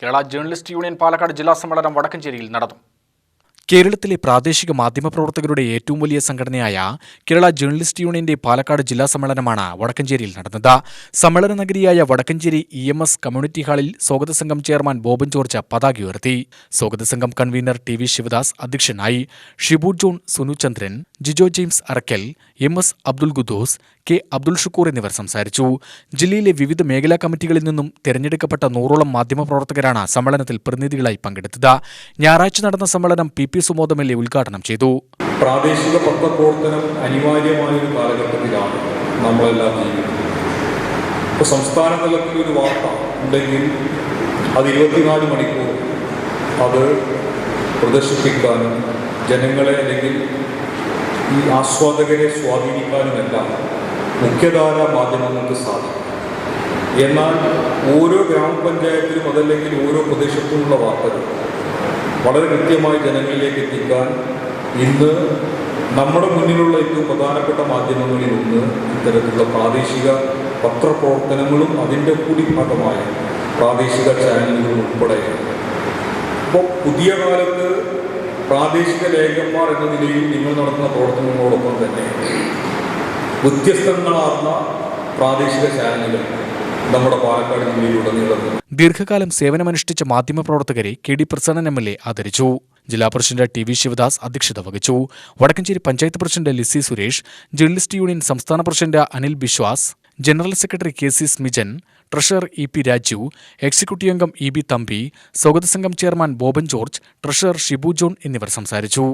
Kerala journalist union Palakkad ജില്ലാ സമ്മേളനം വടക്കഞ്ചേരിയിൽ നടന്നു. കേരളത്തിലെ പ്രാദേശിക മാധ്യമപ്രവർത്തകരുടെ ഏറ്റവും വലിയ സംഘടനയായ കേരള ജേർണലിസ്റ്റ് യൂണിയന്റെ പാലക്കാട് ജില്ലാ സമ്മേളനമാണ് വടക്കഞ്ചേരിയിൽ നടന്നത്. സമ്മേളന നഗരിയായ Vadakkanchery E M S community ഹാളിൽ സ്വാഗത സംഘം ചെയർമാൻ ബോബൻ ജോർജ് പതാക ഉയർത്തി. സ്വാഗത സംഘം കൺവീനർ ടി വി ശിവദാസ് അധ്യക്ഷനായി. Shibu John Sunuchandran Jijo James Arakkal M S Abdul Gudos K Abdul Shukkur എന്നിവർ സംസാരിച്ചു. ജില്ലയിലെ വിവിധ മേഖലാ കമ്മിറ്റികളിൽ നിന്നും തെരഞ്ഞെടുക്കപ്പെട്ട നൂറോളം മാധ്യമപ്രവർത്തകരാണ് സമ്മേളനത്തിൽ പ്രതിനിധികളായി പങ്കെടുത്തത്. ഞായറാഴ്ച നടന്ന സമ്മേളനം P. P Sumod L A ഉദ്ഘാടനം ചെയ്തു. പ്രാദേശിക പത്രപ്രവർത്തനം അനിവാര്യമായ ഒരു കാലഘട്ടത്തിലാണ് നമ്മളെല്ലാം ജീവിക്കുന്നത്. ഇപ്പോൾ സംസ്ഥാന തലത്തിൽ ഒരു വാർത്ത ഉണ്ടെങ്കിൽ അത് ഇരുപത്തിനാല് മണിക്കൂർ അത് പ്രദർശിപ്പിക്കാനും ജനങ്ങളെ അല്ലെങ്കിൽ ഈ ആസ്വാദകരെ സ്വാധീനിക്കാനുമെല്ലാം മുഖ്യധാര മാധ്യമങ്ങൾക്ക് സാധിക്കും. എന്നാൽ ഓരോ ഗ്രാമപഞ്ചായത്തിലും അതല്ലെങ്കിൽ ഓരോ പ്രദേശത്തുമുള്ള വാർത്തകൾ വളരെ കൃത്യമായി ജനങ്ങളിലേക്ക് എത്തിക്കാൻ ഇന്ന് നമ്മുടെ മുന്നിലുള്ള ഏറ്റവും പ്രധാനപ്പെട്ട മാധ്യമങ്ങളിൽ ഒന്ന് ഇത്തരത്തിലുള്ള പ്രാദേശിക പത്രപ്രവർത്തനങ്ങളും അതിന്റെ കൂടി ഭാഗമായ പ്രാദേശിക ചാനലുകളും ഉൾപ്പെടെ. ഇപ്പോൾ പുതിയ കാലത്ത് പ്രാദേശിക ലേഖന്മാർ എന്ന നിലയിൽ നിങ്ങൾ നടത്തുന്ന പ്രവർത്തനങ്ങളോടൊപ്പം തന്നെ വ്യത്യസ്തങ്ങളാർന്ന പ്രാദേശിക ചാനലുകൾ. നമ്മുടെ പാലക്കാട് ജില്ലയിലുടനീളം ദീർഘകാലം സേവനമനുഷ്ഠിച്ച മാധ്യമപ്രവർത്തകരെ K D Prasannan M L A ആദരിച്ചു. ജില്ലാ പ്രസിഡന്റ് ടി വി ശിവദാസ് അധ്യക്ഷത വഹിച്ചു. Vadakkanchery panchayat president Lissy Suresh journalist union സംസ്ഥാന president Anil Biswas general secretary K C Smijan treasurer E P Raju executive അംഗം ഇ ബി തമ്പി സ്വാഗത സംഘം chairman Boban George treasurer Shibu John എന്നിവർ സംസാരിച്ചു.